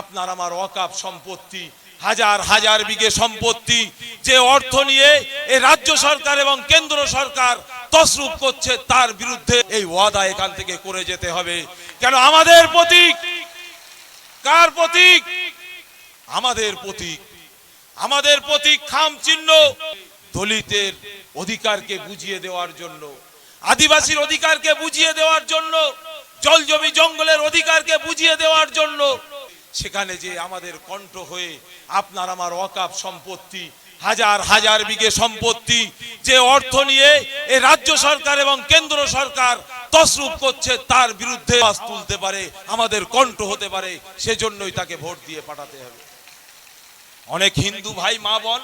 আপনার আমার অকাপ সম্পত্তি, হাজার হাজার বিঘে সম্পত্তি, যে অর্থ নিয়ে এই রাজ্য সরকার এবং কেন্দ্র সরকার তসরুপ করছে তার বিরুদ্ধে এই ওয়াদা এখান থেকে করে যেতে হবে। কেন আমাদের প্রতীক? কার প্রতীক? আমাদের প্রতীক। আমাদের প্রতীক খাম চিহ্ন দলিতের অধিকারকে বুঝিয়ে দেওয়ার জন্য, আদিবাসীর অধিকারকে বুঝিয়ে দেওয়ার জন্য জল জমি জঙ্গলের অধিকারকে বুঝিয়ে দেওয়ার জন্য সেখানে যে আমাদের কণ্ঠ হয়ে আপনার আমার অকাপ সম্পত্তি, হাজার হাজার বিঘে সম্পত্তি, যে অর্থ নিয়ে এই রাজ্য সরকার এবং কেন্দ্র সরকার তসরুপ করছে, তার বিরুদ্ধে আওয়াজ তুলতে পারে, আমাদের কণ্ঠ হতে পারে, সেজন্যই তাকে ভোট দিয়ে পাঠাতে হবে। অনেক হিন্দু ভাই, মা, বোন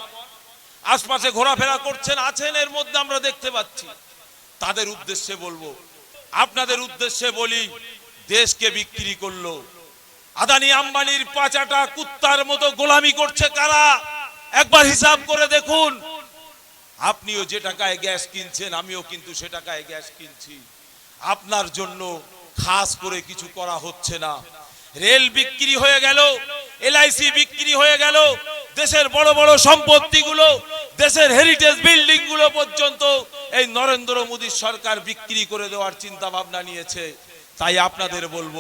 আশপাশে ঘোরাফেরা করছেন, আছেন, এর মধ্যে আমরা দেখতে পাচ্ছি। তাদের উদ্দেশ্যে বলব, আপনাদের উদ্দেশ্যে বলি, দেশকে বিক্রি করল আদানি আম্বানির পাচাটা কুত্তার মতো গোলামি করছে কারা? একবার হিসাব করে দেখুন। আপনিও যে টাকায় গ্যাস কিনছেন, আমিও কিন্তু সে টাকায় গ্যাস কিনছি। আপনার জন্য খাস করে কিছু করা হচ্ছে না। রেল বিক্রি হয়ে গেল, এলআইসি বিক্রি হয়ে গেল, দেশের বড় বড় সম্পত্তিগুলো, দেশের হেরিটেজ বিল্ডিংগুলো পর্যন্ত এই নরেন্দ্র মোদী সরকার বিক্রি করে দেওয়ার চিন্তা ভাবনা নিয়েছে। তাই আপনাদের বলব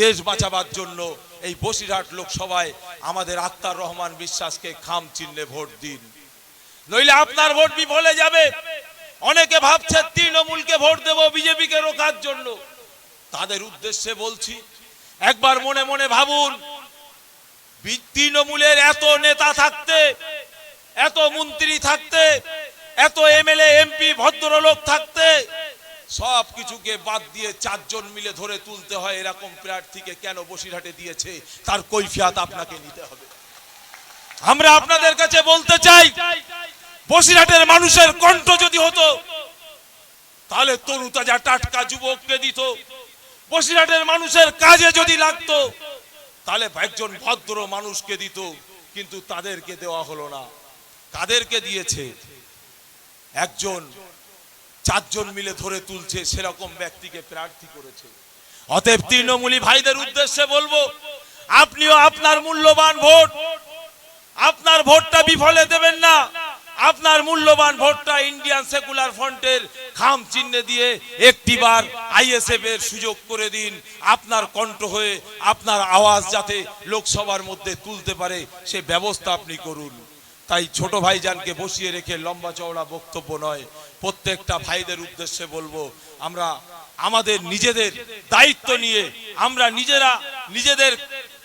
দেশ বাঁচাবার জন্য এই বসিরহাট লোকসভায় আমাদের আত্মার রহমান বিশ্বাসকে খাম চিহ্নে ভোট দিন। নইলে আপনার ভোট বিফলে যাবে। অনেকে ভাবছে তৃণমূলকে ভোট দেব বিজেপিকে রোখার জন্য। তাদের উদ্দেশ্যে বলছি, একবার মনে মনে ভাবুন তৃণমূলের এত নেতা থাকতে, এত মন্ত্রী থাকতে, এত এমএলএ, এমপি, ভদ্রলোক থাকতে সব কিছুকে বাদ দিয়ে চারজন মিলে ধরে তুলতে হয় এরকম প্রার্থীকে কেন বসিরহাটে দিয়েছে? তার কৈফিয়াত আপনাকে নিতে হবে। আমরা আপনাদের কাছে বলতে চাই, বসিরহাটের মানুষের কণ্ঠ যদি হতো, তাহলে তরু তাজা টাটকা যুবককে দিত। বসিরহাটের মানুষের কাজে যদি লাগতো, তাহলে একজন ভদ্র মানুষকে দিত, কিন্তু তাদেরকে দেওয়া হলো না। কাদেরকে দিয়েছে? একজন চারজন মিলে ধরে তুলছে, সেরকম ব্যক্তিকে প্রার্থী করেছে। অতএব তৃণমূলী ভাইদের উদ্দেশ্যে বলব, আপনিও আপনার মূল্যবান ভোট, আপনার ভোটটা বিফলে দেবেন না, আপনার মূল্যবান ভোটটা ইন্ডিয়ান সেকুলার ফ্রন্টের খাম চিহ্নে দিয়ে একটিবার আইএসএফ এর সুযোগ করে দিন, আপনার কণ্ঠ হয়ে আপনার আওয়াজ যাতে লোকসভার মধ্যে তুলতে পারে, সে ব্যবস্থা আপনি করুন। তাই ছোট ভাইজানকে বসিয়ে রেখে লম্বা চওড়া বক্তব্য নয় প্রত্যেকটা ভাইদের উদ্দেশ্যে বলব, আমরা আমাদের নিজেদের দায়িত্ব নিয়ে আমরা নিজেরা নিজেদের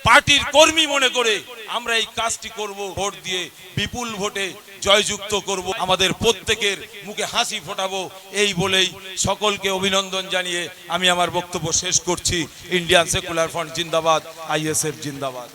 পার্টির কর্মী মনে করে আমরা এই কাজটি করব। ভোট দিয়ে বিপুল ভোটে জয়যুক্ত করব। আমাদের প্রত্যেকের মুখে হাসি ফোটাবো। এই বলেই সকলকে অভিনন্দন জানিয়ে আমি আমার বক্তব্য শেষ করছি। ইন্ডিয়ান সেকুলার ফ্রন্ট জিন্দাবাদ, আইএসএফ জিন্দাবাদ।